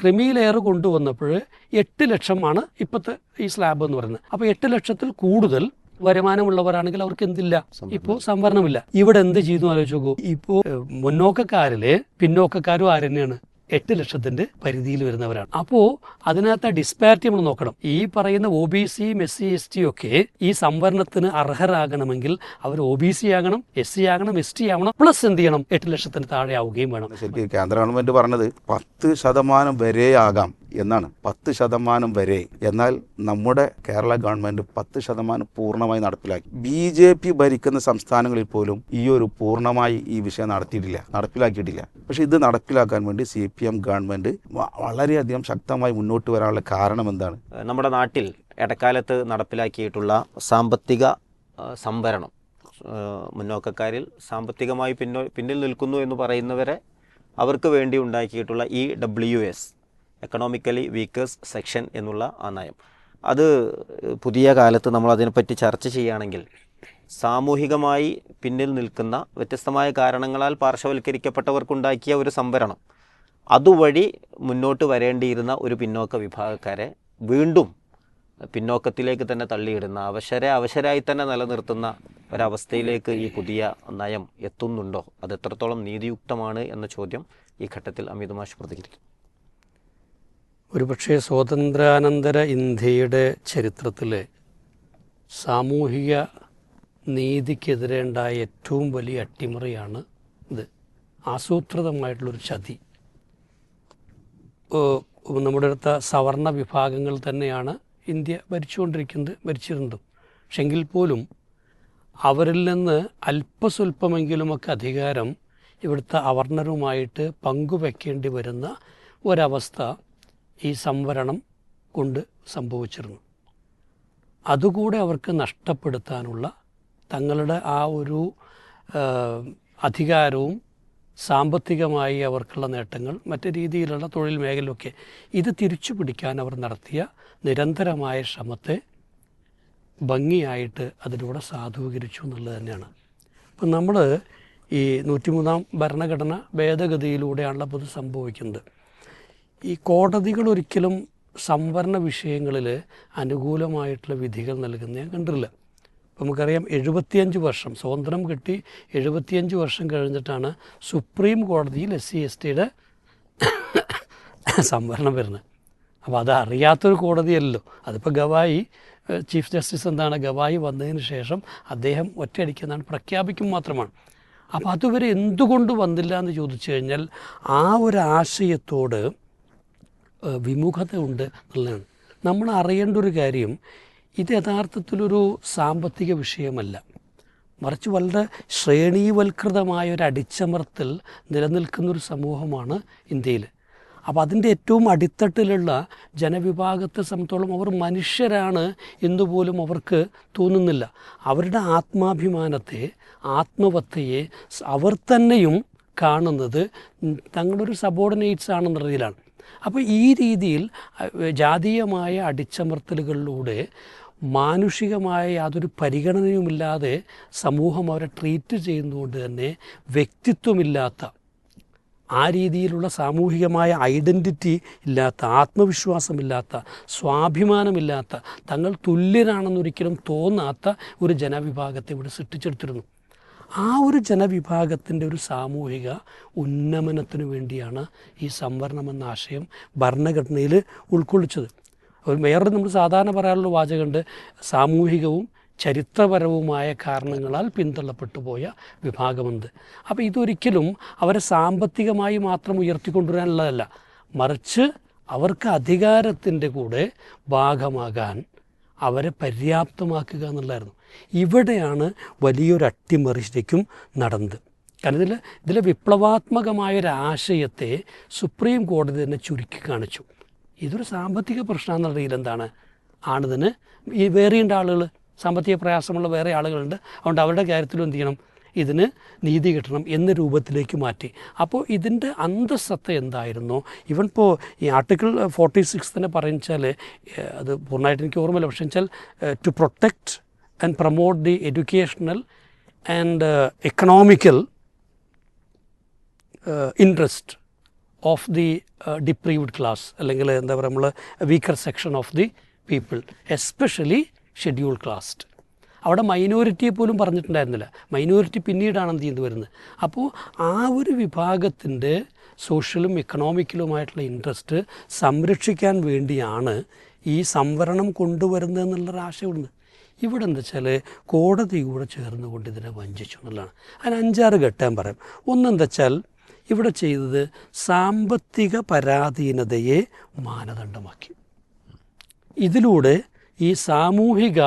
Creamy layer കൊണ്ടുവന്നപ്പോൾ എട്ട് ലക്ഷമാണ് ഇപ്പോഴത്തെ ഈ സ്ലാബ് എന്ന് പറയുന്നത്. അപ്പോൾ എട്ട് ലക്ഷത്തിൽ കൂടുതൽ വരുമാനമുള്ളവരാണെങ്കിൽ അവർക്ക് എന്തില്ല? ഇപ്പോൾ സംവരണമില്ല. ഇവിടെ എന്ത് ചെയ്തു ആലോചിച്ച് നോക്കൂ. ഇപ്പോ മുന്നോക്കക്കാരിൽ പിന്നോക്കക്കാരും ആര് തന്നെയാണ്? എട്ട് ലക്ഷത്തിന്റെ പരിധിയിൽ വരുന്നവരാണ്. അപ്പോ അതിനകത്ത് ഡിസ്പാരിറ്റി നമ്മൾ നോക്കണം. ഈ പറയുന്ന O B C S C S T ഒക്കെ ഈ സംവരണത്തിന് അർഹരാകണമെങ്കിൽ അവർ ഒ ബി സി ആകണം എസ് സി ആകണം എസ് ടി ആവണം പ്ലസ് എന്ത് ചെയ്യണം? എട്ട് ലക്ഷത്തിന് താഴെ ആവുകയും വേണം. കേന്ദ്ര ഗവൺമെന്റ് പറഞ്ഞത് പത്ത് ശതമാനം വരെ ആകാം. എന്നാണ് പത്ത് ശതമാനം വരെ. എന്നാൽ നമ്മുടെ കേരള ഗവൺമെന്റ് പത്ത് ശതമാനം പൂർണമായി നടപ്പിലാക്കി. ബി ജെ പി ഭരിക്കുന്ന സംസ്ഥാനങ്ങളിൽ പോലും ഈ ഒരു പൂർണമായി ഈ വിഷയം നടത്തിയിട്ടില്ല. നടപ്പിലാക്കിയിട്ടില്ല. പക്ഷെ ഇത് നടപ്പിലാക്കാൻ വേണ്ടി സി പി എം ഗവൺമെന്റ് വളരെയധികം ശക്തമായി മുന്നോട്ട് വരാനുള്ള കാരണം എന്താണ്? നമ്മുടെ നാട്ടിൽ ഇടക്കാലത്ത് നടപ്പിലാക്കിയിട്ടുള്ള സാമ്പത്തിക സംവരണം മുന്നോക്കക്കാരിൽ സാമ്പത്തികമായി പിന്നോ പിന്നിൽ നിൽക്കുന്നു എന്ന് പറയുന്നവരെ അവർക്ക് വേണ്ടി ഉണ്ടാക്കിയിട്ടുള്ള E W S economically weakers section എന്നുള്ള ആ നയം. അത് പുതിയ കാലത്ത് നമ്മൾ അതിനെപ്പറ്റി ചർച്ച ചെയ്യുകയാണെങ്കിൽ സാമൂഹികമായി പിന്നിൽ നിൽക്കുന്ന വ്യത്യസ്തമായ കാരണങ്ങളാൽ പാർശ്വവൽക്കരിക്കപ്പെട്ടവർക്കുണ്ടാക്കിയ ഒരു സംവരണം അതുവഴി മുന്നോട്ട് വരേണ്ടിയിരുന്ന ഒരു പിന്നോക്ക വിഭാഗക്കാരെ വീണ്ടും പിന്നോക്കത്തിലേക്ക് തന്നെ തള്ളിയിടുന്ന അവശരെ അവശരായി തന്നെ നിലനിർത്തുന്ന ഒരവസ്ഥയിലേക്ക് ഈ പുതിയ നയം എത്തുന്നുണ്ടോ? അത് എത്രത്തോളം നീതിയുക്തമാണ് എന്ന ചോദ്യം ഈ ഘട്ടത്തിൽ അമിതമാഷ് പ്രതികരിക്കും. ഒരുപക്ഷെ സ്വാതന്ത്ര്യാനന്തര ഇന്ത്യയുടെ ചരിത്രത്തിലെ സാമൂഹിക നീതിക്കെതിരെ ഉണ്ടായ ഏറ്റവും വലിയ അട്ടിമറിയാണ് ഇത്. ആസൂത്രിതമായിട്ടുള്ളൊരു ചതി. നമ്മുടെ അടുത്ത സവർണ വിഭാഗങ്ങൾ തന്നെയാണ് ഇന്ത്യ ഭരിച്ചുകൊണ്ടിരിക്കുന്നത് ഭരിച്ചിരുന്നതും. പക്ഷെങ്കിൽ പോലും അവരിൽ നിന്ന് അല്പസ്വല്പമെങ്കിലുമൊക്കെ അധികാരം ഇവിടുത്തെ അവർണരുമായിട്ട് പങ്കുവെക്കേണ്ടി വരുന്ന ഒരവസ്ഥ ഈ സംവരണം കൊണ്ട് സംഭവിച്ചിരുന്നു. അതുകൂടെ അവർക്ക് നഷ്ടപ്പെടുത്താനുള്ള തങ്ങളുടെ ആ ഒരു അധികാരവും സാമ്പത്തികമായി അവർക്കുള്ള നേട്ടങ്ങൾ മറ്റു രീതിയിലുള്ള തൊഴിൽ മേഖലയൊക്കെ ഇത് തിരിച്ചു പിടിക്കാൻ അവർ നടത്തിയ നിരന്തരമായ ശ്രമത്തെ ഭംഗിയായിട്ട് അതിലൂടെ സാധൂകരിച്ചു എന്നുള്ളത് തന്നെയാണ്. ഇപ്പം നമ്മൾ ഈ നൂറ്റിമൂന്നാം ഭരണഘടന ഭേദഗതിയിലൂടെയാണല്ലോ ഇത് സംഭവിക്കുന്നത് ഈ കോടതികൾ ഒരിക്കലും സംവരണ വിഷയങ്ങളിൽ അനുകൂലമായിട്ടുള്ള വിധികൾ നൽകുന്ന ഞാൻ കണ്ടിട്ടില്ല. നമുക്കറിയാം എഴുപത്തിയഞ്ച് വർഷം സ്വാതന്ത്ര്യം കിട്ടി എഴുപത്തിയഞ്ച് വർഷം കഴിഞ്ഞിട്ടാണ് സുപ്രീം കോടതിയിൽ എസ് സി എസ് ടിയുടെ സംവരണം വരുന്നത്. അപ്പോൾ അത് അറിയാത്തൊരു കോടതിയല്ലോ അതിപ്പോൾ ഗവായി ചീഫ് ജസ്റ്റിസ് എന്താണ് ഗവായി വന്നതിന് ശേഷം അദ്ദേഹം ഒറ്റയടിക്കുന്നതാണ് പ്രഖ്യാപിക്കും മാത്രമാണ്. അപ്പോൾ അതുവരെ എന്തുകൊണ്ട് വന്നില്ല എന്ന് ചോദിച്ചു കഴിഞ്ഞാൽ ആ ഒരു ആശയത്തോട് വിമുഖത ഉണ്ട് എന്നുള്ളതാണ്. നമ്മൾ അറിയേണ്ട ഒരു കാര്യം ഇത് യഥാർത്ഥത്തിലൊരു സാമ്പത്തിക വിഷയമല്ല. മറിച്ച് വളരെ ശ്രേണീവൽകൃതമായ ഒരു അടിച്ചമർത്തൽ നിലനിൽക്കുന്നൊരു സമൂഹമാണ് ഇന്ത്യയിൽ. അപ്പോൾ അതിന്റെ ഏറ്റവും അടിത്തട്ടിലുള്ള ജനവിഭാഗത്തെ സംബന്ധിച്ചോളം അവർ മനുഷ്യരാണ് എന്നുപോലും അവർക്ക് തോന്നുന്നില്ല. അവരുടെ ആത്മാഭിമാനത്തെ ആത്മവത്തയെ അവർ തന്നെയും കാണുന്നത് തങ്ങളൊരു സബോർഡിനേറ്റ്സ് ആണെന്ന രീതിയിലാണ്. അപ്പോൾ ഈ രീതിയിൽ ജാതീയമായ അടിച്ചമർത്തലുകളിലൂടെ മാനുഷികമായ യാതൊരു പരിഗണനയുമില്ലാതെ സമൂഹം അവരെ ട്രീറ്റ് ചെയ്യുന്നതുകൊണ്ട് തന്നെ വ്യക്തിത്വമില്ലാത്ത ആ രീതിയിലുള്ള സാമൂഹികമായ ഐഡന്റിറ്റി ഇല്ലാത്ത ആത്മവിശ്വാസമില്ലാത്ത സ്വാഭിമാനമില്ലാത്ത തങ്ങൾ തുല്യരാണെന്നൊരിക്കലും തോന്നാത്ത ഒരു ജനവിഭാഗത്തെ ഇവിടെ സൃഷ്ടിച്ചെടുത്തിരുന്നു. ആ ഒരു ജനവിഭാഗത്തിന്റെ ഒരു സാമൂഹിക ഉന്നമനത്തിന് വേണ്ടിയാണ് ഈ സംവരണം എന്ന ആശയം ഭരണഘടനയിൽ ഉൾക്കൊള്ളിച്ചത്. ഒരു വേറൊരു നമ്മൾ സാധാരണ പറയാനുള്ള വാചകമുണ്ട് സാമൂഹികവും ചരിത്രപരവുമായ കാരണങ്ങളാൽ പിന്തള്ളപ്പെട്ടു പോയ വിഭാഗമുണ്ട് അപ്പോൾ ഇതൊരിക്കലും അവരെ സാമ്പത്തികമായി മാത്രം ഉയർത്തിക്കൊണ്ടുവരാനുള്ളതല്ല മറിച്ച് അവർക്ക് അധികാരത്തിന്റെ കൂടെ ഭാഗമാകാൻ അവരെ പര്യാപ്തമാക്കുക എന്നുള്ളതായിരുന്നു. ഇവിടെയാണ് വലിയൊരു അട്ടിമറി ശരിക്കും നടന്നത്. കാരണം ഇതിൽ ഇതിലെ വിപ്ലവാത്മകമായൊരാശയത്തെ സുപ്രീം കോടതി തന്നെ ചുരുക്കി കാണിച്ചു. ഇതൊരു സാമ്പത്തിക പ്രശ്നം എന്നുള്ള രീതിയിൽ എന്താണ്? ആണിതിന് ഈ വേറെയുണ്ട് ആളുകൾ സാമ്പത്തിക പ്രയാസമുള്ള വേറെ ആളുകളുണ്ട്. അതുകൊണ്ട് അവരുടെ കാര്യത്തിലും എന്ത് ചെയ്യണം? ഇതിന് നീതി കിട്ടണം എന്ന രൂപത്തിലേക്ക് മാറ്റി. അപ്പോൾ ഇതിന്റെ അന്തസ്സത്ത എന്തായിരുന്നു? ഇവൻ ഇപ്പോൾ ഈ ആർട്ടിക്കിൾ ഫോർട്ടി സിക്സ് തന്നെ പറയുവെച്ചാൽ അത് പൂർണമായിട്ട് എനിക്ക് ഓർമ്മയില്ല. പക്ഷേ വെച്ചാൽ to protect and promote the educational and economical interest of the deprived class അല്ലെങ്കിൽ എന്താ പറയുക നമ്മൾ weaker section of the people especially schedule caste അവിടെ മൈനോറിറ്റിയെ പോലും പറഞ്ഞിട്ടുണ്ടായിരുന്നില്ല. മൈനോറിറ്റി പിന്നീടാണ് എന്ത് ചെയ്തു വരുന്നത്. അപ്പോൾ ആ ഒരു വിഭാഗത്തിന്റെ സോഷ്യലും ഇക്കണോമിക്കലുമായിട്ടുള്ള ഇൻട്രസ്റ്റ് സംരക്ഷിക്കാൻ വേണ്ടിയാണ് ഈ സംവരണം കൊണ്ടുവരുന്നത് എന്നുള്ളൊരു ആശയമുണ്ട് ഇവിടെ എന്താ വെച്ചാൽ കോടതി കൂടെ ചേർന്നുകൊണ്ട് ഇതിനെ വഞ്ചിച്ചു എന്നുള്ളതാണ്. അതിന് അഞ്ചാറ് ഘട്ടം പറയാം. ഒന്നെന്താ വെച്ചാൽ ഇവിടെ ചെയ്തത് സാമ്പത്തിക പരാധീനതയെ മാനദണ്ഡമാക്കി. ഇതിലൂടെ ഈ സാമൂഹിക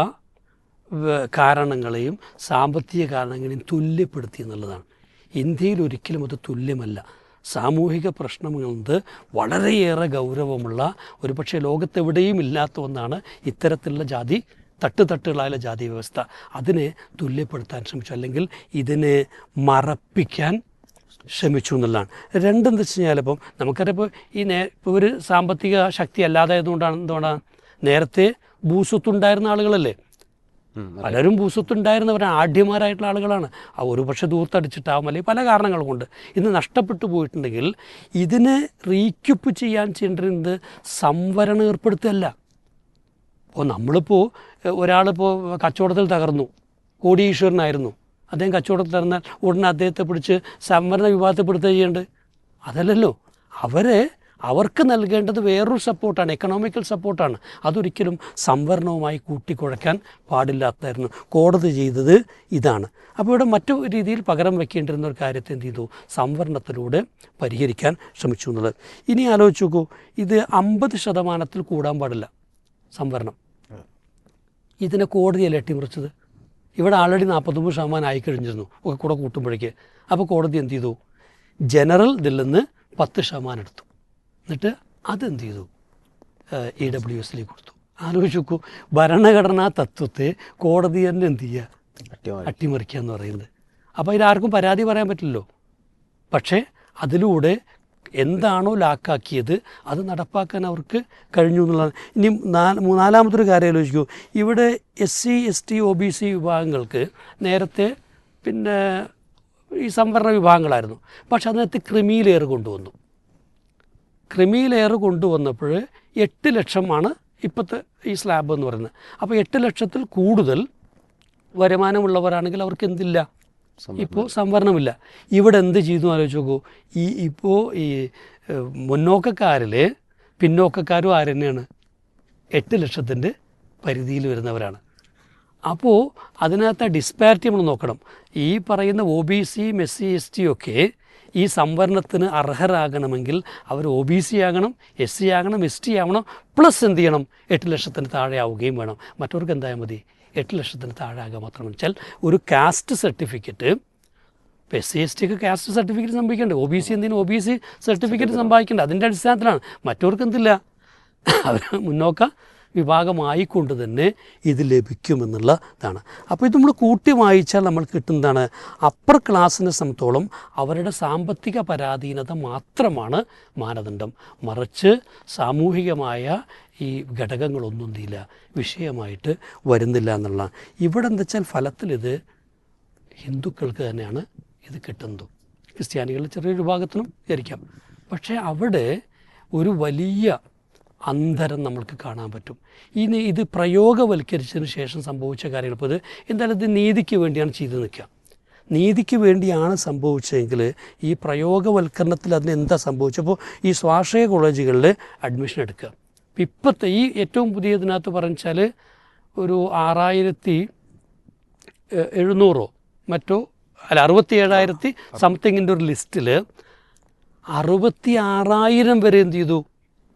കാരണങ്ങളെയും സാമ്പത്തിക കാരണങ്ങളെയും തുല്യപ്പെടുത്തി എന്നുള്ളതാണ്. ഇന്ത്യയിൽ ഒരിക്കലും അത് തുല്യമല്ല. സാമൂഹിക പ്രശ്നങ്ങളുണ്ട് വളരെയേറെ ഗൗരവമുള്ള ഒരുപക്ഷെ ലോകത്തെവിടെയും ഇല്ലാത്ത ഒന്നാണ് ഇത്തരത്തിലുള്ള ജാതി തട്ടുതട്ടുകളായ ജാതി വ്യവസ്ഥ. അതിനെ തുല്യപ്പെടുത്താൻ ശ്രമിച്ചു. അല്ലെങ്കിൽ ഇതിനെ മറപ്പിക്കാൻ ശ്രമിച്ചു എന്നുള്ളതാണ്. രണ്ടെന്ന് വെച്ച് കഴിഞ്ഞാൽ ഇപ്പം നമുക്കറിയാം ഇപ്പോൾ ഈ നേ ഇപ്പോൾ ഒരു സാമ്പത്തിക ശക്തി അല്ലാതായതുകൊണ്ടാണ് എന്തുകൊണ്ടാണ്? നേരത്തെ ഭൂസ്വത്തുണ്ടായിരുന്ന ആളുകളല്ലേ? പലരും ഭൂസ്വത്തുണ്ടായിരുന്നവരാണ് ആഢ്യമാരായിട്ടുള്ള ആളുകളാണ്. ആ ഒരു പക്ഷെ ദൂർത്തടിച്ചിട്ടാവും അല്ലെങ്കിൽ പല കാരണങ്ങൾ കൊണ്ട് ഇന്ന് നഷ്ടപ്പെട്ടു പോയിട്ടുണ്ടെങ്കിൽ ഇതിനെ റീക്യുപ്പ് ചെയ്യാൻ ചെയ്യേണ്ടത് സംവരണം ഏർപ്പെടുത്തുകയല്ല. അപ്പോൾ നമ്മളിപ്പോൾ ഒരാളിപ്പോൾ കച്ചവടത്തിൽ തകർന്നു. കോടീശ്വരനായിരുന്നു. അദ്ദേഹം കച്ചവടത്തിൽ തകർന്നാൽ ഉടനെ അദ്ദേഹത്തെ പിടിച്ച് സംവരണ വിഭാഗത്തിൽപ്പെടുത്തുക ചെയ്യേണ്ടത്. അതല്ലല്ലോ. അവരെ അവർക്ക് നൽകേണ്ടത് വേറൊരു സപ്പോർട്ടാണ് എക്കണോമിക്കൽ സപ്പോർട്ടാണ് അതൊരിക്കലും സംവരണവുമായി കൂട്ടിക്കുഴക്കാൻ പാടില്ലാത്തായിരുന്നു കോടതി ചെയ്തത് ഇതാണ്. അപ്പോൾ ഇവിടെ മറ്റു രീതിയിൽ പകരം വയ്ക്കേണ്ടിരുന്ന ഒരു കാര്യത്തെ എന്ത് ചെയ്തു? സംവരണത്തിലൂടെ പരിഹരിക്കാൻ ശ്രമിച്ചു എന്നുള്ളത്. ഇനി ആലോചിച്ച് നോക്കൂ ഇത് അമ്പത് ശതമാനത്തിൽ കൂടാൻ പാടില്ല സംവരണം. ഇതിനെ കോടതിയല്ലേ അട്ടിമറിച്ചത്? ഇവിടെ ആൾറെഡി നാൽപ്പത്തൊമ്പത് ശതമാനം ആയി കഴിഞ്ഞിരുന്നു ഒക്കെ കൂടെ കൂട്ടുമ്പോഴേക്ക്. അപ്പോൾ കോടതി എന്ത് ചെയ്തു? ജനറൽ ഇതിൽ നിന്ന് പത്ത് ശതമാനം എടുത്തു. എന്നിട്ട് അതെന്ത് ചെയ്തു? ഇ ഡബ്ല്യു എസിലേക്ക് കൊടുത്തു. ആലോചിച്ച് നോക്കൂ ഭരണഘടനാ തത്വത്തെ കോടതി തന്നെ എന്ത് ചെയ്യുക അട്ടിമറിക്കുക. എന്ന് പറയുന്നത്. അപ്പോൾ ഇതാർക്കും പരാതി പറയാൻ പറ്റില്ലല്ലോ. പക്ഷേ അതിലൂടെ എന്താണോ ലാക്കാക്കിയത് അത് നടപ്പാക്കാൻ അവർക്ക് കഴിഞ്ഞു എന്നുള്ളതാണ്. ഇനി നാല് നാലാമത്തൊരു കാര്യം ആലോചിക്കൂ. ഇവിടെ S C S T O B C വിഭാഗങ്ങൾക്ക് നേരത്തെ പിന്നെ ഈ സംവരണ വിഭാഗങ്ങളായിരുന്നു. പക്ഷെ അതിനകത്ത് ക്രിമി ലെയർ കൊണ്ടുവന്നു. ക്രിമി ലെയർ കൊണ്ടുവന്നപ്പോൾ എട്ട് ലക്ഷമാണ് ഇപ്പോഴത്തെ ഈ സ്ലാബ് എന്ന് പറയുന്നത്. അപ്പോൾ എട്ട് ലക്ഷത്തിൽ കൂടുതൽ വരുമാനമുള്ളവരാണെങ്കിൽ അവർക്ക് എന്തില്ല? ഇപ്പോൾ സംവരണമില്ല. ഇവിടെ എന്ത് ചെയ്തു ആലോചിച്ച് നോക്കൂ. ഈ ഇപ്പോൾ ഈ മുന്നോക്കക്കാരിൽ പിന്നോക്കക്കാരും ആര് തന്നെയാണ്? എട്ട് ലക്ഷത്തിന്റെ പരിധിയിൽ വരുന്നവരാണ്. അപ്പോൾ അതിനകത്ത് ഡിസ്പാരിറ്റി നമ്മൾ നോക്കണം. ഈ പറയുന്ന O B C S C S T ഒക്കെ ഈ സംവരണത്തിന് അർഹരാകണമെങ്കിൽ അവർ ഒ ബി സി ആകണം എസ് സി ആകണം എസ് ടി ആവണം പ്ലസ് എന്ത് ചെയ്യണം? എട്ട് ലക്ഷത്തിന് താഴെ ആവുകയും വേണം. മറ്റവർക്ക് എന്തായാൽ മതി? എട്ട് ലക്ഷത്തിന് താഴെ ആകുക മാത്രം വെച്ചാൽ ഒരു കാസ്റ്റ് സർട്ടിഫിക്കറ്റ് ഇപ്പോൾ എസ് സി എസ് ടിക്ക് കാസ്റ്റ് സർട്ടിഫിക്കറ്റ് സംഭവിക്കേണ്ടത് ഒ ബി സി എന്തിനും ഒ ബി സി സർട്ടിഫിക്കറ്റ് സമ്പാദിക്കേണ്ടത് അതിന്റെ അടിസ്ഥാനത്തിലാണ്. മറ്റവർക്ക് എന്തില്ല? അവർ മുന്നോക്ക വിഭാഗമായിക്കൊണ്ട് തന്നെ ഇത് ലഭിക്കുമെന്നുള്ള ഇതാണ്. അപ്പോൾ ഇത് നമ്മൾ കൂട്ടി വായിച്ചാൽ നമ്മൾ കിട്ടുന്നതാണ് അപ്പർ ക്ലാസ്സിനെ സംബന്ധിച്ചോളം അവരുടെ സാമ്പത്തിക പരാധീനത മാത്രമാണ് മാനദണ്ഡം. മറിച്ച് സാമൂഹികമായ ഈ ഘടകങ്ങളൊന്നും ഇല്ല വിഷയമായിട്ട് വരുന്നില്ല എന്നുള്ള ഇവിടെ എന്താ വെച്ചാൽ ഫലത്തിൽ ഇത് ഹിന്ദുക്കൾക്ക് തന്നെയാണ് ഇത് കിട്ടുന്നത്. ക്രിസ്ത്യാനികളുടെ ചെറിയൊരു വിഭാഗത്തിനും വിചാരിക്കാം. പക്ഷേ അവിടെ ഒരു വലിയ അന്തരം നമ്മൾക്ക് കാണാൻ പറ്റും. ഇനി ഇത് പ്രയോഗവൽക്കരിച്ചതിന് ശേഷം സംഭവിച്ച കാര്യങ്ങൾ. ഇപ്പോൾ ഇത് എന്തായാലും ഇത് നീതിക്ക് വേണ്ടിയാണ് ചെയ്തു നിൽക്കുക. നീതിക്ക് വേണ്ടിയാണ് സംഭവിച്ചതെങ്കിൽ ഈ പ്രയോഗവൽക്കരണത്തിൽ അതിന് എന്താ സംഭവിച്ചപ്പോൾ ഈ സ്വാശ്രയ കോളേജുകളിൽ അഡ്മിഷൻ എടുക്കുക. ഇപ്പം ഇപ്പോഴത്തെ ഈ ഏറ്റവും പുതിയതിനകത്ത് പറഞ്ഞാൽ ഒരു ആറായിരത്തി എഴുന്നൂറോ മറ്റോ അല്ല അറുപത്തി ഏഴായിരത്തി സംതിങ്ങിന്റെ ഒരു ലിസ്റ്റിൽ അറുപത്തി ആറായിരം വരെ എന്ത് ചെയ്തു?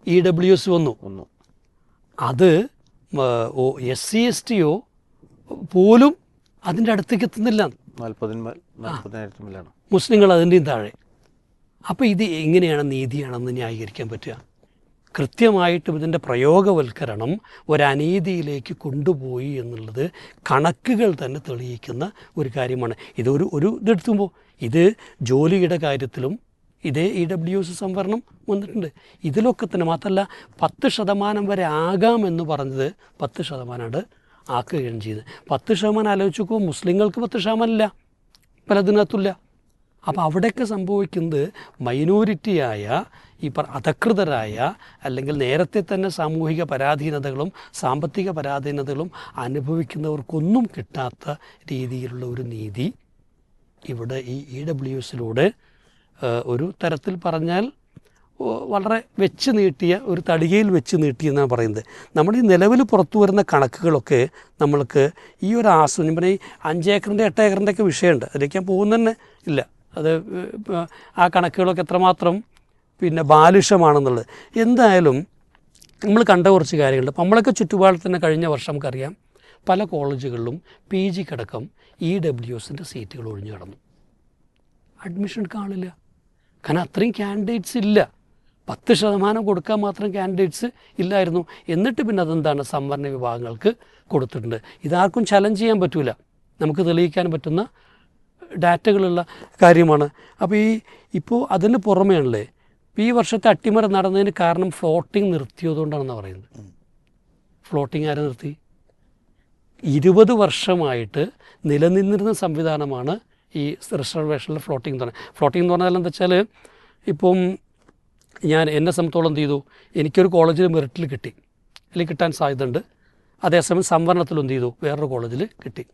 ഇ ഡബ്ല്യു എസ് വന്നു. വന്നു. അത് എസ് സി എസ് ടിയോ പോലും അതിന്റെ അടുത്തേക്ക് എത്തുന്നില്ല. മുസ്ലിങ്ങൾ അതിന്റെയും താഴെ. അപ്പോൾ ഇത് എങ്ങനെയാണ് നീതിയാണെന്ന് ന്യായീകരിക്കാൻ പറ്റുക? കൃത്യമായിട്ടും ഇതിന്റെ പ്രയോഗവൽക്കരണം ഒരനീതിയിലേക്ക് കൊണ്ടുപോയി എന്നുള്ളത് കണക്കുകൾ തന്നെ തെളിയിക്കുന്ന ഒരു കാര്യമാണ്. ഇതൊരു ഒരു ഇതെടുത്തുമ്പോൾ ഇത് ജോലിയുടെ കാര്യത്തിലും ഇതേ ഇ ഡബ്ല്യു എസ് സംവരണം വന്നിട്ടുണ്ട്. ഇതിലൊക്കെ തന്നെ മാത്രമല്ല പത്ത് ശതമാനം വരെ ആകാമെന്ന് പറഞ്ഞത് പത്ത് ശതമാനമാണ് ആക്കുകയാണ് ചെയ്തത്. പത്ത് ശതമാനം ആലോചിച്ച് നോക്കുമ്പോൾ മുസ്ലിങ്ങൾക്ക് പത്ത് ശതമാനം ഇല്ല പലതിനകത്തില്ല അപ്പോൾ അവിടെയൊക്കെ സംഭവിക്കുന്നത് മൈനോരിറ്റിയായ ഈ അധകൃതരായ അല്ലെങ്കിൽ നേരത്തെ തന്നെ സാമൂഹിക പരാധീനതകളും സാമ്പത്തിക പരാധീനതകളും അനുഭവിക്കുന്നവർക്കൊന്നും കിട്ടാത്ത രീതിയിലുള്ള ഒരു നീതി ഇവിടെ ഈ ഇ ഡബ്ല്യു എസിലൂടെ ഒരു തരത്തിൽ പറഞ്ഞാൽ വളരെ വെച്ച് നീട്ടിയ ഒരു തടികയിൽ വെച്ച് നീട്ടി എന്നാണ് പറയുന്നത്. നമ്മൾ ഈ നിലവിൽ പുറത്തു വരുന്ന കണക്കുകളൊക്കെ നമ്മൾക്ക് ഈ ഒരു ആസ്വദം ഞാൻ പറഞ്ഞ ഈ അഞ്ചേക്കറിന്റെ എട്ട് ഏക്കറിന്റെ ഒക്കെ വിഷയമുണ്ട്. അതിലേക്ക് ഞാൻ പോകുന്ന തന്നെ ഇല്ല. അത് ആ കണക്കുകളൊക്കെ എത്രമാത്രം പിന്നെ ബാലിഷമാണെന്നുള്ളത് എന്തായാലും നമ്മൾ കണ്ട കുറച്ച് കാര്യങ്ങളുണ്ട്. നമ്മളൊക്കെ ചുറ്റുപാടിൽ തന്നെ കഴിഞ്ഞ വർഷം നമുക്കറിയാം പല കോളേജുകളിലും പി ജിക്കടക്കം ഇ ഡബ്ല്യു എസിന്റെ സീറ്റുകൾ ഒഴിഞ്ഞു കിടന്നു. അഡ്മിഷൻ കാണില്ല കാരണം അത്രയും ക്യാൻഡിഡേറ്റ്സ് ഇല്ല. പത്ത് ശതമാനം കൊടുക്കാൻ മാത്രം ക്യാൻഡിഡേറ്റ്സ് ഇല്ലായിരുന്നു. എന്നിട്ട് പിന്നെ അതെന്താണ് സംവരണ വിഭാഗങ്ങൾക്ക് കൊടുത്തിട്ടുണ്ട്. ഇതാർക്കും ചലഞ്ച് ചെയ്യാൻ പറ്റൂല. നമുക്ക് തെളിയിക്കാൻ പറ്റുന്ന ഡാറ്റകളുള്ള കാര്യമാണ്. അപ്പോൾ ഈ ഇപ്പോൾ അതിന് പുറമെയാണല്ലേ ഈ വർഷത്തെ അട്ടിമറി നടന്നതിന് കാരണം ഫ്ലോട്ടിംഗ് നിർത്തിയതുകൊണ്ടാണെന്ന് പറയുന്നത്. ഫ്ലോട്ടിംഗ് ആരെ നിർത്തി? ഇരുപത് വർഷമായിട്ട് നിലനിന്നിരുന്ന സംവിധാനമാണ് ഈ റിസർവേഷനിൽ ഫ്ലോട്ടിംഗ് എന്ന് ഫ്ലോട്ടിങ് ഫ്ലോട്ടിംഗ് എന്ന് പറഞ്ഞാൽ എന്താ വെച്ചാൽ ഇപ്പം ഞാൻ എന്നെ സംബന്ധിച്ചോളം എന്ത് ചെയ്തു? എനിക്കൊരു കോളേജിൽ മെറിറ്റിൽ കിട്ടി. അല്ലെങ്കിൽ കിട്ടാൻ സാധ്യതയുണ്ട്. അതേസമയം സംവരണത്തിൽ എന്ത് ചെയ്തു? വേറൊരു കോളേജിൽ കിട്ടി.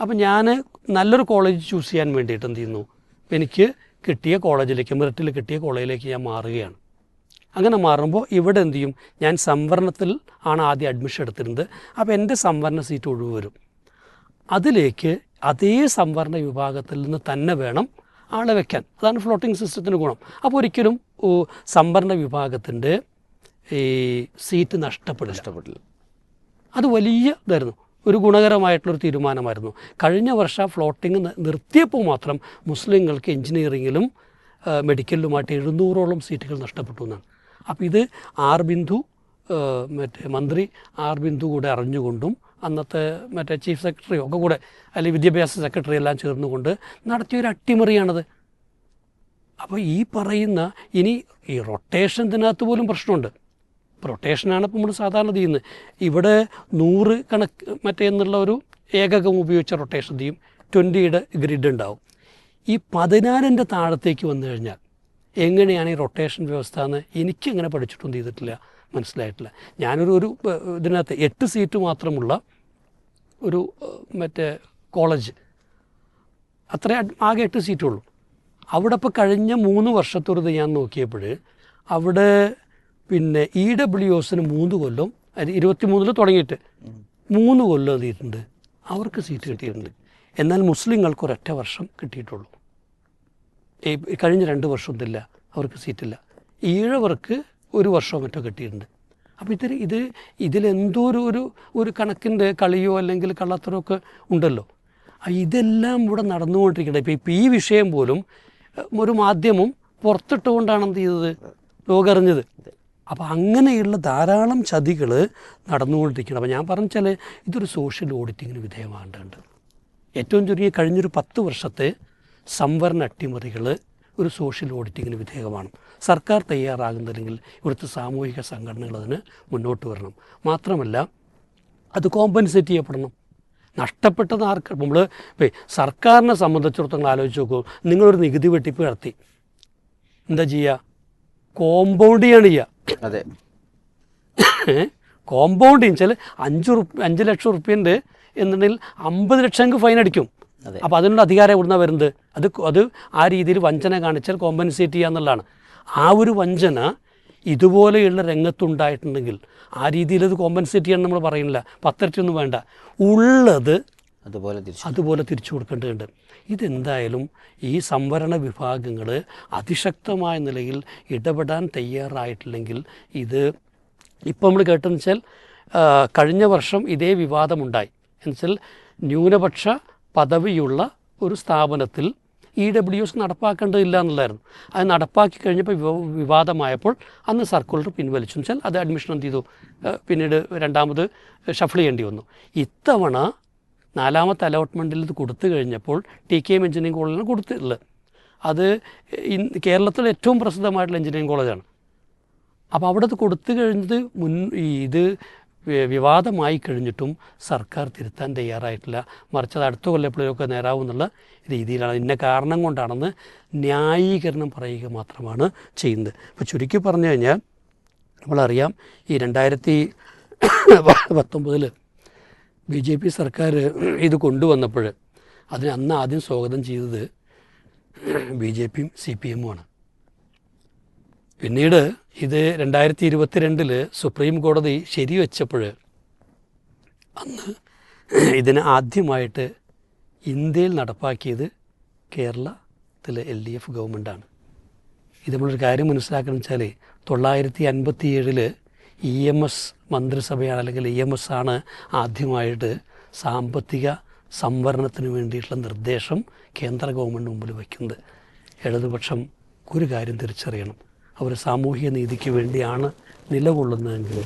അപ്പം ഞാൻ നല്ലൊരു കോളേജ് ചൂസ് ചെയ്യാൻ വേണ്ടിയിട്ട് എന്ത് ചെയ്യുന്നു? എനിക്ക് കിട്ടിയ കോളേജിലേക്ക് മെറിറ്റിൽ കിട്ടിയ കോളേജിലേക്ക് ഞാൻ മാറുകയാണ്. അങ്ങനെ മാറുമ്പോൾ ഇവിടെ എന്ത് ചെയ്യും? ഞാൻ സംവരണത്തിൽ ആണ് ആദ്യം അഡ്മിഷൻ എടുത്തിരുന്നത്. അപ്പോൾ എന്റെ സംവരണ സീറ്റ് ഒഴിവ് വരും. അതിലേക്ക് അതേ സംവരണ വിഭാഗത്തിൽ നിന്ന് തന്നെ വേണം ആളെ വെക്കാൻ. അതാണ് ഫ്ലോട്ടിംഗ് സിസ്റ്റത്തിന് ഗുണം. അപ്പോൾ ഒരിക്കലും സംവരണ വിഭാഗത്തിന്റെ ഈ സീറ്റ് നഷ്ടപ്പെടില്ല. നഷ്ടപ്പെടില്ല. അത് വലിയ ഇതായിരുന്നു. ഒരു ഗുണകരമായിട്ടുള്ളൊരു തീരുമാനമായിരുന്നു. കഴിഞ്ഞ വർഷം ഫ്ലോട്ടിംഗ് നിർത്തിയപ്പോൾ മാത്രം മുസ്ലിങ്ങൾക്ക് എഞ്ചിനീയറിങ്ങിലും മെഡിക്കലിലുമായിട്ട് എഴുന്നൂറോളം സീറ്റുകൾ നഷ്ടപ്പെട്ടു എന്നാണ്. അപ്പോൾ ഇത് ആർ ബിന്ദു മറ്റേ മന്ത്രി ആർ ബിന്ദു കൂടെ അറിഞ്ഞുകൊണ്ടും അന്നത്തെ മറ്റേ ചീഫ് സെക്രട്ടറിയോ ഒക്കെ കൂടെ അല്ലെങ്കിൽ വിദ്യാഭ്യാസ സെക്രട്ടറി എല്ലാം ചേർന്നുകൊണ്ട് നടത്തിയൊരു അട്ടിമറിയാണത്. അപ്പോൾ ഈ പറയുന്ന ഇനി ഈ റൊട്ടേഷൻ ഇതിനകത്ത് പോലും പ്രശ്നമുണ്ട്. റൊട്ടേഷനാണ് ഇപ്പോൾ നമ്മൾ സാധാരണ ചെയ്യുന്നത്. ഇവിടെ നൂറ് കണക്ക് മറ്റേ എന്നുള്ള ഒരു ഏകകം ഉപയോഗിച്ച റൊട്ടേഷൻ ചെയ്യും? ട്വന്റിയുടെ ഗ്രിഡ് ഉണ്ടാവും. ഈ പതിനാലിന്റെ താഴത്തേക്ക് വന്നു കഴിഞ്ഞാൽ എങ്ങനെയാണ് ഈ റൊട്ടേഷൻ വ്യവസ്ഥ എന്ന് എനിക്കങ്ങനെ പഠിച്ചിട്ടൊന്നും ചെയ്തിട്ടില്ല. മനസ്സിലായിട്ടില്ല. ഞാനൊരു ഒരു ഇതിനകത്ത് എട്ട് സീറ്റ് മാത്രമുള്ള ഒരു മറ്റേ കോളേജ്. അത്ര ആകെ എട്ട് സീറ്റുള്ളൂ. അവിടെ ഇപ്പോൾ കഴിഞ്ഞ മൂന്ന് വർഷത്തൊരുത് ഞാൻ നോക്കിയപ്പോൾ അവിടെ പിന്നെ ഇ ഡബ്ല്യു എസിന് മൂന്ന് കൊല്ലം ഇരുപത്തി മൂന്നിൽ തുടങ്ങിയിട്ട് മൂന്ന് കൊല്ലം എഴുതിയിട്ടുണ്ട് അവർക്ക് സീറ്റ് കിട്ടിയിട്ടുണ്ട്. എന്നാൽ മുസ്ലിങ്ങൾക്ക് ഒരൊറ്റ വർഷം കിട്ടിയിട്ടുള്ളൂ. കഴിഞ്ഞ രണ്ട് വർഷം ഇതില്ല അവർക്ക് സീറ്റില്ല. ഈഴവർക്ക് ഒരു വർഷമോ മറ്റോ കിട്ടിയിട്ടുണ്ട്. അപ്പോൾ ഇതിൽ ഇത് ഇതിലെന്തോ ഒരു ഒരു ഒരു കണക്കിന്റെ കളിയോ അല്ലെങ്കിൽ കള്ളത്തരോ ഒക്കെ ഉണ്ടല്ലോ. ഇതെല്ലാം ഇവിടെ നടന്നുകൊണ്ടിരിക്കുന്നത് ഇപ്പോൾ ഇപ്പോൾ ഈ വിഷയം പോലും ഒരു മാധ്യമം പുറത്തിട്ടുകൊണ്ടാണ് എന്ത് ചെയ്തത്? ലോകറിഞ്ഞത്. അപ്പോൾ അങ്ങനെയുള്ള ധാരാളം ചതികൾ നടന്നുകൊണ്ടിരിക്കണം. അപ്പോൾ ഞാൻ പറഞ്ഞാൽ ഇതൊരു സോഷ്യൽ ഓഡിറ്റിങ്ങിന് വിധേയമാകേണ്ടതുണ്ട്. ഏറ്റവും ചുരുങ്ങിയ കഴിഞ്ഞൊരു പത്ത് വർഷത്തെ സംവരണ അട്ടിമറികൾ ഒരു സോഷ്യൽ ഓഡിറ്റിങ്ങിന് വിധേയമാണ്. സർക്കാർ തയ്യാറാകുന്നില്ലെങ്കിൽ ഇവിടുത്തെ സാമൂഹിക സംഘടനകൾ അതിന് മുന്നോട്ട് വരണം. മാത്രമല്ല അത് കോമ്പൻസേറ്റ് ചെയ്യപ്പെടണം. നഷ്ടപ്പെട്ടത് ആർക്ക്? നമ്മൾ സർക്കാരിനെ സംബന്ധിച്ചിടത്തോളം ആലോചിച്ച് നോക്കൂ. നിങ്ങളൊരു നികുതി വെട്ടിപ്പ് നടത്തി. എന്താ ചെയ്യുക കോമ്പൗണ്ട് ചെയ്യാണ് ചെയ്യുക അതെ. കോമ്പൗണ്ട് വെച്ചാൽ അഞ്ച് റുപ്യ അഞ്ച് ലക്ഷം റുപ്യന്റെ എന്നുണ്ടെങ്കിൽ അമ്പത് ലക്ഷം ഫൈൻ അടിക്കും. അപ്പോൾ അതിനുള്ള അധികാരം എവിടുന്ന വരുന്നത്? അത് അത് ആ രീതിയിൽ വഞ്ചന കാണിച്ചാൽ കോമ്പൻസേറ്റ് ചെയ്യുക എന്നുള്ളതാണ്. ആ ഒരു വഞ്ചന ഇതുപോലെയുള്ള രംഗത്തുണ്ടായിട്ടുണ്ടെങ്കിൽ ആ രീതിയിൽ അത് കോമ്പൻസേറ്റ് ചെയ്യാൻ നമ്മൾ പറയുന്നില്ല. പത്തരറ്റൊന്നും വേണ്ട. ഉള്ളത് അതുപോലെ അതുപോലെ തിരിച്ചു കൊടുക്കേണ്ടതുണ്ട്. ഇതെന്തായാലും ഈ സംവരണ വിഭാഗങ്ങൾ അതിശക്തമായ നിലയിൽ ഇടപെടാൻ തയ്യാറായിട്ടില്ലെങ്കിൽ ഇത് ഇപ്പം നമ്മൾ കേട്ടെന്ന് വെച്ചാൽ കഴിഞ്ഞ വർഷം ഇതേ വിവാദമുണ്ടായി. എന്നുവെച്ചാൽ ന്യൂനപക്ഷ പദവിയുള്ള ഒരു സ്ഥാപനത്തിൽ ഇ ഡബ്ല്യു എസ് നടപ്പാക്കേണ്ടതില്ല എന്നുള്ളായിരുന്നു അത് നടപ്പാക്കി കഴിഞ്ഞപ്പോൾ വിവ- വിവാദമായപ്പോൾ അന്ന് സർക്കുലർ പിൻവലിച്ചു. വെച്ചാൽ അത് അഡ്മിഷൻ എന്ത് ചെയ്തു? പിന്നീട് രണ്ടാമത് ഷഫിൾ ചെയ്യേണ്ടി വന്നു. ഇത്തവണ നാലാമത്തെ അലോട്ട്മെന്റിൽ ഇത് കൊടുത്തു കഴിഞ്ഞപ്പോൾ ടി കെ എം എഞ്ചിനീയറിംഗ് കോളേജിന് കൊടുത്തിട്ടുള്ളത്. അത് കേരളത്തിലെ ഏറ്റവും പ്രസിദ്ധമായിട്ടുള്ള എഞ്ചിനീയറിംഗ് കോളേജാണ് അപ്പോൾ അവിടെ കൊടുത്തു കഴിഞ്ഞത് മുൻ ഇത് വിവാദമായി കഴിഞ്ഞിട്ടും സർക്കാർ തിരുത്താൻ തയ്യാറായിട്ടില്ല. മറിച്ച് അത് അടുത്ത കൊല്ലം എപ്പോഴൊക്കെ നേരാവും എന്നുള്ള രീതിയിലാണ്. ഇന്ന കാരണം കൊണ്ടാണെന്ന് ന്യായീകരണം പറയുക മാത്രമാണ് ചെയ്യുന്നത്. ഇപ്പോൾ ചുരുക്കി പറഞ്ഞു കഴിഞ്ഞാൽ നമ്മളറിയാം ഈ രണ്ടായിരത്തി പത്തൊമ്പതിൽ ബി ജെ പി സർക്കാർ ഇത് കൊണ്ടുവന്നപ്പോൾ അതിന് അന്ന് ആദ്യം സ്വാഗതം ചെയ്തത് ബി ജെ പിയും സി പി എമ്മുമാണ് പിന്നീട് ഇത് രണ്ടായിരത്തി ഇരുപത്തിരണ്ടിൽ സുപ്രീം കോടതി ശരിവെച്ചപ്പോൾ അന്ന് ഇതിന് ആദ്യമായിട്ട് ഇന്ത്യയിൽ നടപ്പാക്കിയത് കേരളത്തിലെ എൽ ഡി എഫ് ഗവൺമെന്റാണ് ഇത് നമ്മളൊരു കാര്യം മനസ്സിലാക്കണം വെച്ചാൽ തൊള്ളായിരത്തി അൻപത്തി ഏഴിൽ ഇ എം എസ് മന്ത്രിസഭയാണ് അല്ലെങ്കിൽ ഇ എം എസ് ആണ് ആദ്യമായിട്ട് സാമ്പത്തിക സംവരണത്തിന് വേണ്ടിയിട്ടുള്ള നിർദ്ദേശം കേന്ദ്ര ഗവൺമെന്റ് മുമ്പിൽ വയ്ക്കുന്നത് ഇടതുപക്ഷം ഒരു കാര്യം തിരിച്ചറിയണം. അവർ സാമൂഹിക നീതിക്ക് വേണ്ടിയാണ് നിലകൊള്ളുന്നതെങ്കിൽ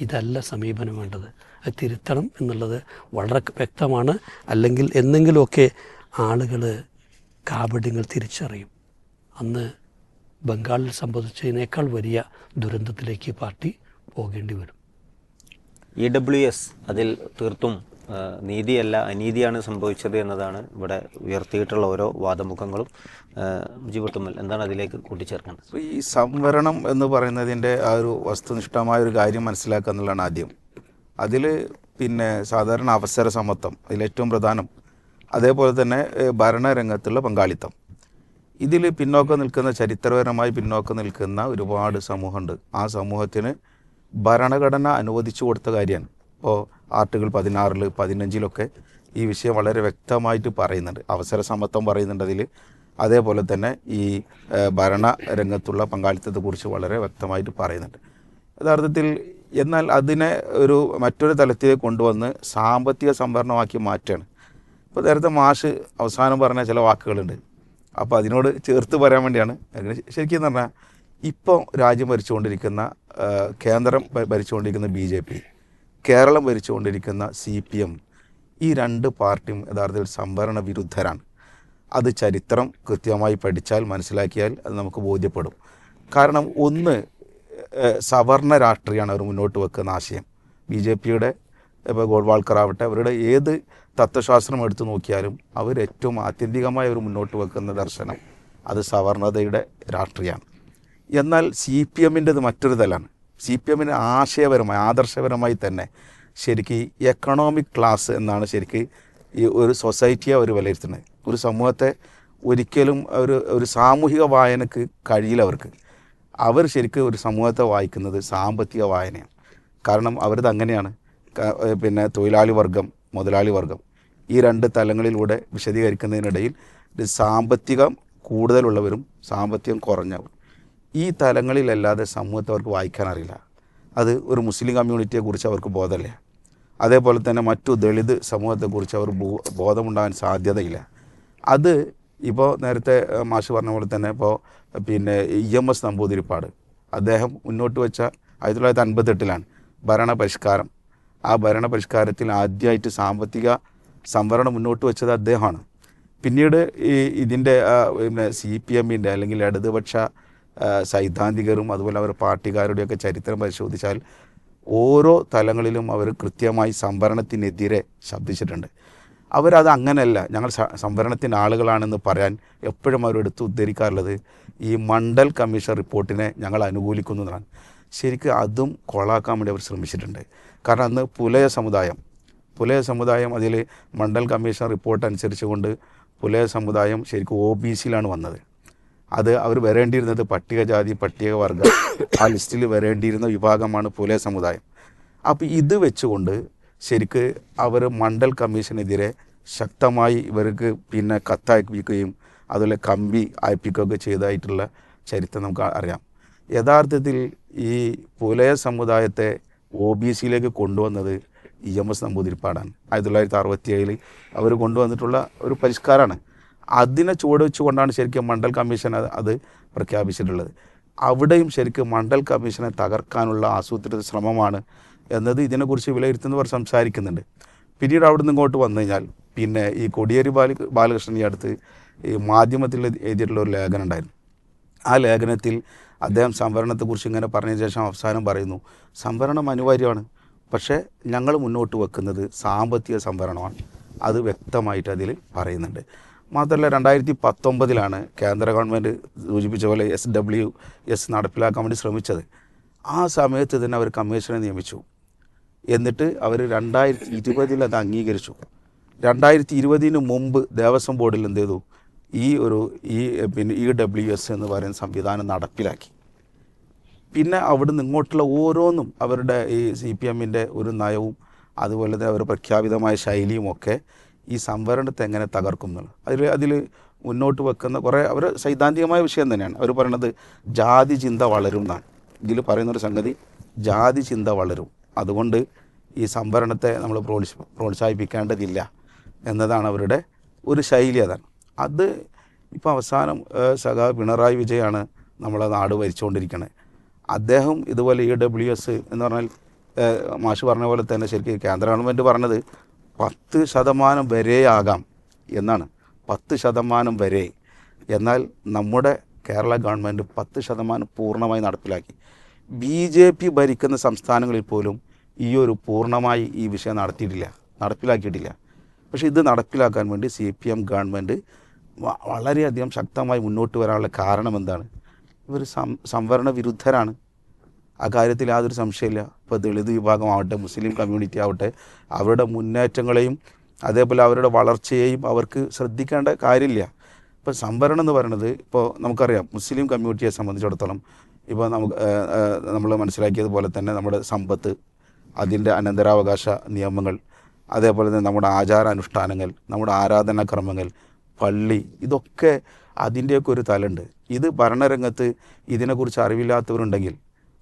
ഇതല്ല സമീപനം വേണ്ടത്. അത് തിരുത്തണം എന്നുള്ളത് വളരെ വ്യക്തമാണ്. അല്ലെങ്കിൽ എന്തെങ്കിലുമൊക്കെ ആളുകൾ കാപട്യങ്ങൾ തിരിച്ചറിയും. അന്ന് ബംഗാളിൽ സംഭവിച്ചതിനേക്കാൾ വലിയ ദുരന്തത്തിലേക്ക് പാർട്ടി പോകേണ്ടി വരും. ഇ ഡബ്ല്യു എസ് അതിൽ തീർത്തും നീതിയല്ല അനീതിയാണ് സംഭവിച്ചത് എന്നതാണ് ഇവിടെ ഉയർത്തിയിട്ടുള്ള ഓരോ വാദമുഖങ്ങളും. ആ, എന്താണ് അതിലേക്ക് കൂട്ടിച്ചേർക്കേണ്ടത്? ഈ സംവരണം എന്ന് പറയുന്നതിന്റെ ആ ഒരു വസ്തുനിഷ്ഠമായ ഒരു കാര്യം മനസ്സിലാക്കുക എന്നുള്ളതാണ് ആദ്യം. അതിൽ പിന്നെ സാധാരണ അവസര സമത്വം അതിലേറ്റവും പ്രധാനം അതേപോലെ തന്നെ ഭരണരംഗത്തുള്ള പങ്കാളിത്തം. ഇതിൽ പിന്നോക്കം നിൽക്കുന്ന ചരിത്രപരമായി പിന്നോക്കം നിൽക്കുന്ന ഒരുപാട് സമൂഹമുണ്ട്. ആ സമൂഹത്തിന് ഭരണഘടന അനുവദിച്ചു കൊടുത്ത കാര്യമാണ്. ഇപ്പോൾ ആർട്ടിക്കിൾ പതിനാറിൽ പതിനഞ്ചിലൊക്കെ ഈ വിഷയം വളരെ വ്യക്തമായിട്ട് പറയുന്നുണ്ട്. അവസര സമത്വം പറയുന്നുണ്ട് അതിൽ അതേപോലെ തന്നെ ഈ ഭരണ രംഗത്തുള്ള പങ്കാളിത്തത്തെക്കുറിച്ച് വളരെ വ്യക്തമായിട്ട് പറയുന്നുണ്ട്. യഥാർത്ഥത്തിൽ എന്നാൽ അതിനെ ഒരു മറ്റൊരു തലത്തിലേക്ക് കൊണ്ടുവന്ന് സാമ്പത്തിക സംവരണമാക്കി മാറ്റുകയാണ്. ഇപ്പോൾ നേരത്തെ മാഷ് അവസാനം പറഞ്ഞ ചില വാക്കുകളുണ്ട്. അപ്പോൾ അതിനോട് ചേർത്ത് പറയാൻ വേണ്ടിയാണ്. ശരിക്കും പറഞ്ഞാൽ ഇപ്പോൾ രാജ്യം ഭരിച്ചുകൊണ്ടിരിക്കുന്ന കേന്ദ്രം ഭരിച്ചുകൊണ്ടിരിക്കുന്ന ബി ജെ പി. കേരളം ഭരിച്ചുകൊണ്ടിരിക്കുന്ന സി പി എം ഈ രണ്ട് പാർട്ടിയും യഥാർത്ഥത്തിൽ സംവരണ വിരുദ്ധരാണ്. അത് ചരിത്രം കൃത്യമായി പഠിച്ചാൽ മനസ്സിലാക്കിയാൽ അത് നമുക്ക് ബോധ്യപ്പെടും. കാരണം ഒന്ന് സവർണ രാഷ്ട്രീയമാണ് അവർ മുന്നോട്ട് വെക്കുന്ന ആശയം. ബി ജെ പിയുടെ ഇപ്പോൾ ഗോൾവാൾക്കർ ആവട്ടെ അവരുടെ ഏത് തത്വശാസ്ത്രം എടുത്തു നോക്കിയാലും അവർ ഏറ്റവും ആത്യന്തികമായി അവർ മുന്നോട്ട് വെക്കുന്ന ദർശനം അത് സവർണതയുടെ രാഷ്ട്രീയമാണ്. എന്നാൽ സി പി എമ്മിന്റെത് മറ്റൊരു തലമാണ് സി പി എമ്മിന് ആശയപരമായി ആദർശപരമായി തന്നെ ശരിക്ക് എക്കണോമിക് ക്ലാസ് എന്നാണ് ശരിക്ക് ഈ ഒരു സൊസൈറ്റിയെ അവർ വിലയിരുത്തുന്നത്. ഒരു സമൂഹത്തെ ഒരിക്കലും ഒരു ഒരു സാമൂഹിക വായനക്ക് കഴിയില്ല അവർക്ക്. അവർ ശരിക്കും ഒരു സമൂഹത്തെ വായിക്കുന്നത് സാമ്പത്തിക വായനയാണ്. കാരണം അവരത് അങ്ങനെയാണ്. പിന്നെ തൊഴിലാളി വർഗം മുതലാളി വർഗം ഈ രണ്ട് തലങ്ങളിലൂടെ വിശദീകരിക്കുന്നതിനിടയിൽ സാമ്പത്തികം കൂടുതലുള്ളവരും സാമ്പത്തികം കുറഞ്ഞവരും. ഈ തലങ്ങളിലല്ലാതെ സമൂഹത്തെ അവർക്ക് വായിക്കാൻ അറിയില്ല. അത് ഒരു മുസ്ലിം കമ്മ്യൂണിറ്റിയെക്കുറിച്ച് അവർക്ക് ബോധമില്ല. അതേപോലെ തന്നെ മറ്റു ദളിത് സമൂഹത്തെക്കുറിച്ച് അവർ ബോധമുണ്ടാകാൻ സാധ്യതയില്ല. അത് ഇപ്പോൾ നേരത്തെ മാഷ് പറഞ്ഞ പോലെ തന്നെ ഇപ്പോൾ പിന്നെ ഇ എം എസ് നമ്പൂതിരിപ്പാട്. അദ്ദേഹം മുന്നോട്ട് വെച്ച ആയിരത്തി തൊള്ളായിരത്തി അൻപത്തെട്ടിലാണ് ഭരണപരിഷ്കാരം. ആ ഭരണപരിഷ്കാരത്തിൽ ആദ്യമായിട്ട് സാമ്പത്തിക സംവരണം മുന്നോട്ട് വെച്ചത് അദ്ദേഹമാണ്. പിന്നീട് ഈ ഇതിന്റെ പിന്നെ സി പി എമ്മിന്റെ അല്ലെങ്കിൽ ഇടതുപക്ഷ സൈദ്ധാന്തികരും അതുപോലെ അവർ പാർട്ടിക്കാരുടെയൊക്കെ ചരിത്രം പരിശോധിച്ചാൽ ഓരോ തലങ്ങളിലും അവർ കൃത്യമായി സംവരണത്തിനെതിരെ ശബ്ദിച്ചിട്ടുണ്ട്. അവരത് അങ്ങനെയല്ല. ഞങ്ങൾ സംവരണത്തിന്റെ ആളുകളാണെന്ന് പറയാൻ എപ്പോഴും അവരെടുത്ത് ഉദ്ധരിക്കാറുള്ളത് ഈ മണ്ഡൽ കമ്മീഷൻ റിപ്പോർട്ടിനെ ഞങ്ങൾ അനുകൂലിക്കുന്നു എന്നാണ്. ശരിക്കും അതും കൊളാക്കാൻ വേണ്ടി അവർ ശ്രമിച്ചിട്ടുണ്ട്. കാരണം അന്ന് പുലയ സമുദായം പുലയ സമുദായം അതിൽ മണ്ഡൽ കമ്മീഷൻ റിപ്പോർട്ട് അനുസരിച്ചുകൊണ്ട് പുലയ സമുദായം ശരിക്കും ഒ ബി സിയിലാണ് വന്നത്. അത് അവർ വരേണ്ടിയിരുന്നത് പട്ടികജാതി പട്ടികവർഗ ആ ലിസ്റ്റിൽ വരേണ്ടിയിരുന്ന വിഭാഗമാണ് പുലേ സമുദായം. അപ്പോൾ ഇത് വെച്ചുകൊണ്ട് ശരിക്ക് അവർ മണ്ഡൽ കമ്മീഷനെതിരെ ശക്തമായി ഇവർക്ക് പിന്നെ കത്തയപ്പിക്കുകയും അതുപോലെ കമ്പി അയപ്പിക്കുകയൊക്കെ ചെയ്തതായിട്ടുള്ള ചരിത്രം നമുക്ക് അറിയാം. യഥാർത്ഥത്തിൽ ഈ പുലയ സമുദായത്തെ ഒ ബി സിയിലേക്ക് കൊണ്ടുവന്നത് ഇ എം എസ് നമ്പൂതിരിപ്പാടാണ്. ആയിരത്തി തൊള്ളായിരത്തി അറുപത്തി ഏഴിൽ അവർ കൊണ്ടുവന്നിട്ടുള്ള ഒരു പരിഷ്കാരമാണ്. അതിനെ ചുവട് വെച്ചുകൊണ്ടാണ് ശരിക്കും മണ്ഡൽ കമ്മീഷൻ അത് പ്രഖ്യാപിച്ചിട്ടുള്ളത്. അവിടെയും ശരിക്കും മണ്ഡൽ കമ്മീഷനെ തകർക്കാനുള്ള ആസൂത്രിത ശ്രമമാണ് എന്നത് ഇതിനെക്കുറിച്ച് വിലയിരുത്തുന്നവർ സംസാരിക്കുന്നുണ്ട്. പിന്നീട് അവിടെ നിന്ന് ഇങ്ങോട്ട് വന്നു കഴിഞ്ഞാൽ പിന്നെ ഈ കൊടിയേരി ബാല ബാലകൃഷ്ണൻ ഈ അടുത്ത് ഈ മാധ്യമത്തിൽ എഴുതിയിട്ടുള്ള ഒരു ലേഖനം ഉണ്ടായിരുന്നു. ആ ലേഖനത്തിൽ അദ്ദേഹം സംവരണത്തെക്കുറിച്ച് ഇങ്ങനെ പറഞ്ഞ ശേഷം അവസാനം പറയുന്നു സംവരണം അനിവാര്യമാണ്. പക്ഷേ ഞങ്ങൾ മുന്നോട്ട് വെക്കുന്നത് സാമ്പത്തിക സംവരണമാണ്. അത് വ്യക്തമായിട്ട് അതിൽ പറയുന്നുണ്ട്. മാത്രമല്ല രണ്ടായിരത്തി പത്തൊമ്പതിലാണ് കേന്ദ്ര ഗവൺമെന്റ് സൂചിപ്പിച്ച പോലെ എസ് ഡബ്ല്യു എസ് നടപ്പിലാക്കാൻ വേണ്ടി ശ്രമിച്ചത്. ആ സമയത്ത് തന്നെ അവർ കമ്മീഷനെ നിയമിച്ചു. എന്നിട്ട് അവർ രണ്ടായിരത്തി ഇരുപതിൽ അത് അംഗീകരിച്ചു. രണ്ടായിരത്തി ഇരുപതിന് മുമ്പ് ദേവസ്വം ബോർഡിൽ എന്ത് ചെയ്തു? ഈ ഒരു ഈ പിന്നെ ഇ ഡബ്ല്യു എസ് എന്ന് പറയുന്ന സംവിധാനം നടപ്പിലാക്കി. പിന്നെ അവിടുന്ന് ഇങ്ങോട്ടുള്ള ഓരോന്നും അവരുടെ ഈ സി പി എമ്മിന്റെ ഒരു നയവും അതുപോലെ തന്നെ അവർ പ്രഖ്യാപിതമായ ശൈലിയും ഒക്കെ ഈ സംവരണത്തെ എങ്ങനെ തകർക്കും എന്നുള്ളത്. അതിൽ അതിൽ മുന്നോട്ട് വെക്കുന്ന കുറേ അവർ സൈദ്ധാന്തികമായ വിഷയം തന്നെയാണ്. അവർ പറയുന്നത് ജാതി ചിന്ത വളരും എന്നാണ്. ഇതിൽ പറയുന്നൊരു സംഗതി ജാതി ചിന്ത വളരും. അതുകൊണ്ട് ഈ സംവരണത്തെ നമ്മൾ പ്രോത്സ പ്രോത്സാഹിപ്പിക്കേണ്ടതില്ല എന്നതാണ് അവരുടെ ഒരു ശൈലി അതാണ്. അത് ഇപ്പോൾ അവസാനം സഖാ പിണറായി വിജയാണ് നമ്മളെ നാട് ഭരിച്ചുകൊണ്ടിരിക്കുന്നത് അദ്ദേഹം ഇതുപോലെ ഇ ഡബ്ല്യു എസ് എന്ന് പറഞ്ഞാൽ മാഷ് പറഞ്ഞ പോലെ തന്നെ ശരിക്കും കേന്ദ്ര ഗവൺമെന്റ് പറഞ്ഞത് പത്ത് ശതമാനം വരെ ആകാം എന്നാണ്. പത്ത് ശതമാനം വരെ. എന്നാൽ നമ്മുടെ കേരള ഗവൺമെന്റ് പത്ത് ശതമാനം പൂർണമായി നടപ്പിലാക്കി. ബി ജെ പി ഭരിക്കുന്ന സംസ്ഥാനങ്ങളിൽ പോലും ഈ ഒരു പൂർണമായി ഈ വിഷയം നടത്തിയിട്ടില്ല. നടപ്പിലാക്കിയിട്ടില്ല. പക്ഷേ ഇത് നടപ്പിലാക്കാൻ വേണ്ടി സി പി എം ഗവൺമെന്റ് വളരെയധികം ശക്തമായി മുന്നോട്ട് വരാനുള്ള കാരണം എന്താണ്? ഇവർ സം സംവരണ വിരുദ്ധരാണ്. ആ കാര്യത്തിൽ യാതൊരു സംശയമില്ല. ഇപ്പോൾ ദളിത് വിഭാഗമാവട്ടെ മുസ്ലിം കമ്മ്യൂണിറ്റി ആവട്ടെ അവരുടെ മുന്നേറ്റങ്ങളെയും അതേപോലെ അവരുടെ വളർച്ചയെയും അവർക്ക് ശ്രദ്ധിക്കേണ്ട കാര്യമില്ല. ഇപ്പോൾ സംവരണം എന്ന് പറയുന്നത് ഇപ്പോൾ നമുക്കറിയാം മുസ്ലിം കമ്മ്യൂണിറ്റിയെ സംബന്ധിച്ചിടത്തോളം ഇപ്പോൾ നമുക്ക് നമ്മൾ മനസ്സിലാക്കിയതുപോലെ തന്നെ നമ്മുടെ സമ്പത്ത് അതിന്റെ അനന്തരാവകാശ നിയമങ്ങൾ അതേപോലെ തന്നെ നമ്മുടെ ആചാരാനുഷ്ഠാനങ്ങൾ നമ്മുടെ ആരാധനാക്രമങ്ങൾ പള്ളി ഇതൊക്കെ അതിന്റെയൊക്കെ ഒരു തലുണ്ട് ഇത് ഭരണരംഗത്ത് ഇതിനെക്കുറിച്ച് അറിവില്ലാത്തവരുണ്ടെങ്കിൽ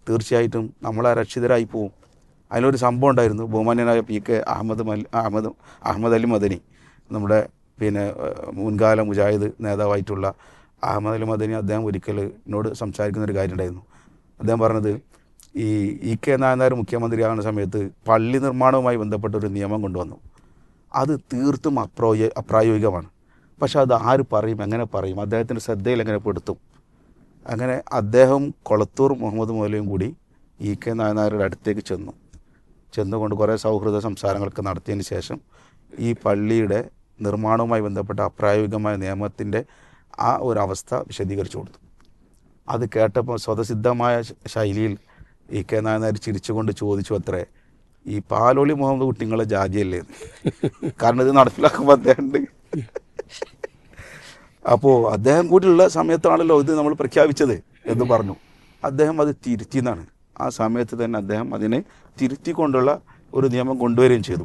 തീർച്ചയായിട്ടും നമ്മളെ രക്ഷിതരായി പോവും. അതിലൊരു സംഭവം ഉണ്ടായിരുന്നു. ബഹുമാന്യനായ പി കെ അഹമ്മദ് മൽ അഹമ്മദ് അഹമ്മദ് അലി മദനി നമ്മുടെ പിന്നെ മുൻകാല മുജാഹിദ് നേതാവായിട്ടുള്ള അഹമ്മദ് അലി മദനി അദ്ദേഹം ഒരിക്കൽ എന്നോട് സംസാരിക്കുന്ന ഒരു കാര്യം ഉണ്ടായിരുന്നു അദ്ദേഹം പറഞ്ഞത് ഈ ഇ കെ നായനാർ മുഖ്യമന്ത്രിയാകുന്ന സമയത്ത് പള്ളി നിർമ്മാണവുമായി ബന്ധപ്പെട്ട ഒരു നിയമം കൊണ്ടുവന്നു. അത് തീർത്തും അപ്രോയ അപ്രായോഗികമാണ്. പക്ഷേ അത് ആര് പറയും എങ്ങനെ പറയും അദ്ദേഹത്തിന്റെ ശ്രദ്ധയിൽ എങ്ങനെ പെടുത്തും? അങ്ങനെ അദ്ദേഹം കൊളത്തൂർ മുഹമ്മദ് മൗലയും കൂടി ഇ കെ നായനാരുടെ അടുത്തേക്ക് ചെന്നു. ചെന്നുകൊണ്ട് കുറേ സൗഹൃദ സംസാരങ്ങളൊക്കെ നടത്തിയതിന് ശേഷം ഈ പള്ളിയുടെ നിർമ്മാണവുമായി ബന്ധപ്പെട്ട അപ്രായോഗികമായ നിയമത്തിന്റെ ആ ഒരു അവസ്ഥ വിശദീകരിച്ചു കൊടുത്തു. അത് കേട്ടപ്പോൾ സ്വതസിദ്ധമായ ശൈലിയിൽ ഇ കെ നായനാർ ചിരിച്ചുകൊണ്ട് ചോദിച്ചു അത്രേ ഈ പാലോളി മുഹമ്മദ് കുട്ടിങ്ങളെ ജാതിയല്ലേ? കാരണം ഇത് നടപ്പിലാക്കുമ്പോൾ അദ്ദേഹം അപ്പോൾ അദ്ദേഹം കൂടിയുള്ള സമയത്താണല്ലോ ഇത് നമ്മൾ പ്രഖ്യാപിച്ചത് എന്ന് പറഞ്ഞു. അദ്ദേഹം അത് തിരുത്തി എന്നാണ് ആ സമയത്ത് തന്നെ അദ്ദേഹം അതിനെ തിരുത്തിക്കൊണ്ടുള്ള ഒരു നിയമം കൊണ്ടുവരികയും ചെയ്തു.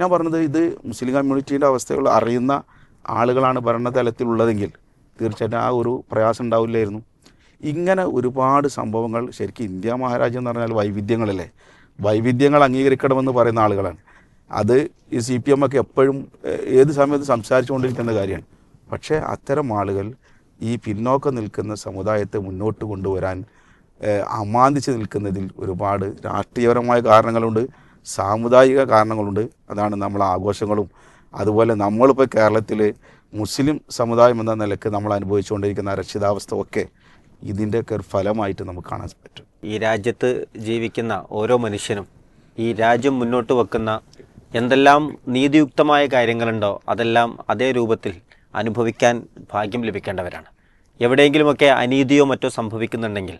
ഞാൻ പറഞ്ഞത് ഇത് മുസ്ലിം കമ്മ്യൂണിറ്റിയുടെ അവസ്ഥകൾ അറിയുന്ന ആളുകളാണ് ഭരണതലത്തിലുള്ളതെങ്കിൽ തീർച്ചയായിട്ടും ആ ഒരു പ്രയാസം ഉണ്ടാവില്ലായിരുന്നു. ഇങ്ങനെ ഒരുപാട് സംഭവങ്ങൾ ശരിക്കും ഇന്ത്യ മഹാരാജ്യം എന്ന് പറഞ്ഞാൽ വൈവിധ്യങ്ങളല്ലേ? വൈവിധ്യങ്ങൾ അംഗീകരിക്കണമെന്ന് പറയുന്ന ആളുകളാണ്. അത് ഈ സി പി എം ഒക്കെ എപ്പോഴും ഏത് സമയത്ത് സംസാരിച്ചുകൊണ്ടിരിക്കുന്ന കാര്യമാണ്. പക്ഷേ അത്തരം ആളുകൾ ഈ പിന്നോക്കം നിൽക്കുന്ന സമുദായത്തെ മുന്നോട്ട് കൊണ്ടുവരാൻ അമാന്തിച്ച് നിൽക്കുന്നതിൽ ഒരുപാട് രാഷ്ട്രീയപരമായ കാരണങ്ങളുണ്ട് സാമുദായിക കാരണങ്ങളുണ്ട്. അതാണ് നമ്മൾ ആഘോഷങ്ങളും. അതുപോലെ നമ്മളിപ്പോൾ കേരളത്തിൽ മുസ്ലിം സമുദായം എന്ന നിലയ്ക്ക് നമ്മൾ അനുഭവിച്ചുകൊണ്ടിരിക്കുന്ന അരക്ഷിതാവസ്ഥ ഒക്കെ ഇതിന്റെയൊക്കെ ഒരു ഫലമായിട്ട് നമുക്ക് കാണാൻ പറ്റും. ഈ രാജ്യത്ത് ജീവിക്കുന്ന ഓരോ മനുഷ്യനും ഈ രാജ്യം മുന്നോട്ട് വെക്കുന്ന എന്തെല്ലാം നീതിയുക്തമായ കാര്യങ്ങളുണ്ടോ അതെല്ലാം അതേ രൂപത്തിൽ അനുഭവിക്കാൻ ഭാഗ്യം ലഭിക്കേണ്ടവരാണ്. എവിടെയെങ്കിലുമൊക്കെ അനീതിയോ മറ്റോ സംഭവിക്കുന്നുണ്ടെങ്കിൽ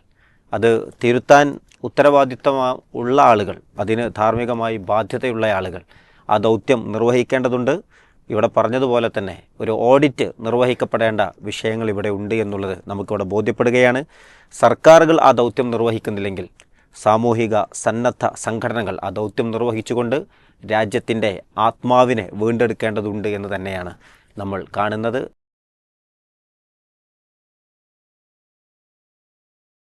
അത് തിരുത്താൻ ഉത്തരവാദിത്വമാ ഉള്ള ആളുകൾ അതിന് ധാർമ്മികമായി ബാധ്യതയുള്ള ആളുകൾ ആ ദൗത്യം നിർവഹിക്കേണ്ടതുണ്ട്. ഇവിടെ പറഞ്ഞതുപോലെ തന്നെ ഒരു ഓഡിറ്റ് നിർവഹിക്കപ്പെടേണ്ട വിഷയങ്ങൾ ഇവിടെ ഉണ്ട് എന്നുള്ളത് നമുക്കിവിടെ ബോധ്യപ്പെടുകയാണ്. സർക്കാരുകൾ ആ ദൗത്യം നിർവഹിക്കുന്നില്ലെങ്കിൽ സാമൂഹിക സന്നദ്ധ സംഘടനകൾ ആ ദൗത്യം നിർവഹിച്ചുകൊണ്ട് രാജ്യത്തിന്റെ ആത്മാവിനെ വീണ്ടെടുക്കേണ്ടതുണ്ട് എന്ന് തന്നെയാണ് നമ്മൾ കാണുന്നത്.